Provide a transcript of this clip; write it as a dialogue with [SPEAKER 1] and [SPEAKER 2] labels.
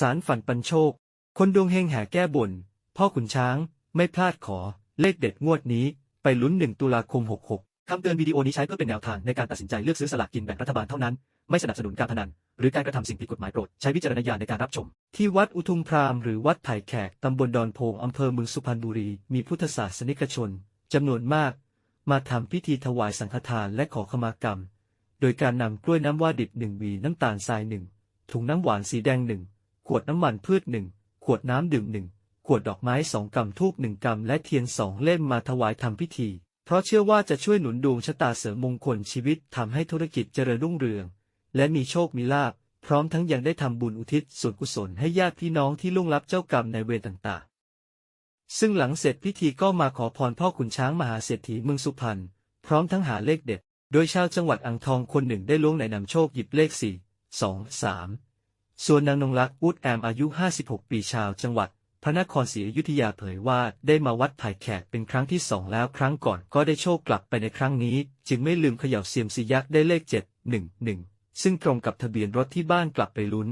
[SPEAKER 1] สารฝันปันโชค คนดวงเฮงแห่แก้บน พ่อขุนช้างไม่พลาดขอ เลขเด็ดงวดนี้ ไปลุ้น 1 ตุลาคม 66คำเตือนวิดีโอนี้ใช้เพื่อเป็นแนวทางในการตัดสินใจเลือกซื้อสลากกินแบ่งรัฐบาลเท่านั้น ไม่สนับสนุนการพนัน หรือการกระทำสิ่งผิดกฎหมายโปรด ใช้วิจารณญาณในการรับชม ที่วัดอุทุมพรามหรือวัดไผ่แขกตำบลดอนโพงอำเภอเมืองสุพรรณบุรี มีพุทธศาสนิกชนจำนวนมาก มาทำพิธีถวายสังฆทานและขอขมากรรม โดยการนำกล้วยน้ำว่าดิบหนึ่งวีน้ำตาลทรายหนึ่งถุงน้ำหวานสีแดงหนึ่ง ขวดน้ำมันพืชหนึ่ง ขวดน้ำดื่มหนึ่ง ขวดดอกไม้สองกำทูบหนึ่งกำและเทียนสองเล่มมาถวายทำพิธี เพราะเชื่อว่าจะช่วยหนุนดวงชะตาเสริมมงคลชีวิตทำให้ธุรกิจเจริญรุ่งเรือง และมีโชคมีลาภ พร้อมทั้งยังได้ทำบุญอุทิศส่วนกุศลให้ญาติพี่น้องที่ล่วงลับเจ้ากรรมในเวรต่างๆ ซึ่งหลังเสร็จพิธีก็มาขอพรพ่อขุนช้างมหาเศรษฐีเมืองสุพรรณ พร้อมทั้งหาเลขเด็ด โดยชาวจังหวัดอ่างทองคนหนึ่งได้ล้วงในนำโชคหยิบเลข4 2 3ส่ ส่วนนางนงลักษ์อุดแอมอายุ 56 ปีชาวจังหวัด พระนครศรีอยุธยาเผยว่าได้มาวัดไผ่แขกเป็นครั้งที่สองแล้วครั้งก่อนก็ได้โชคกลับไปในครั้งนี้ จึงไม่ลืมเขย่าเซียมซียักษ์ได้เลข 7 1 1 ซึ่งตรงกับทะเบียนรถที่บ้านกลับไปลุ้น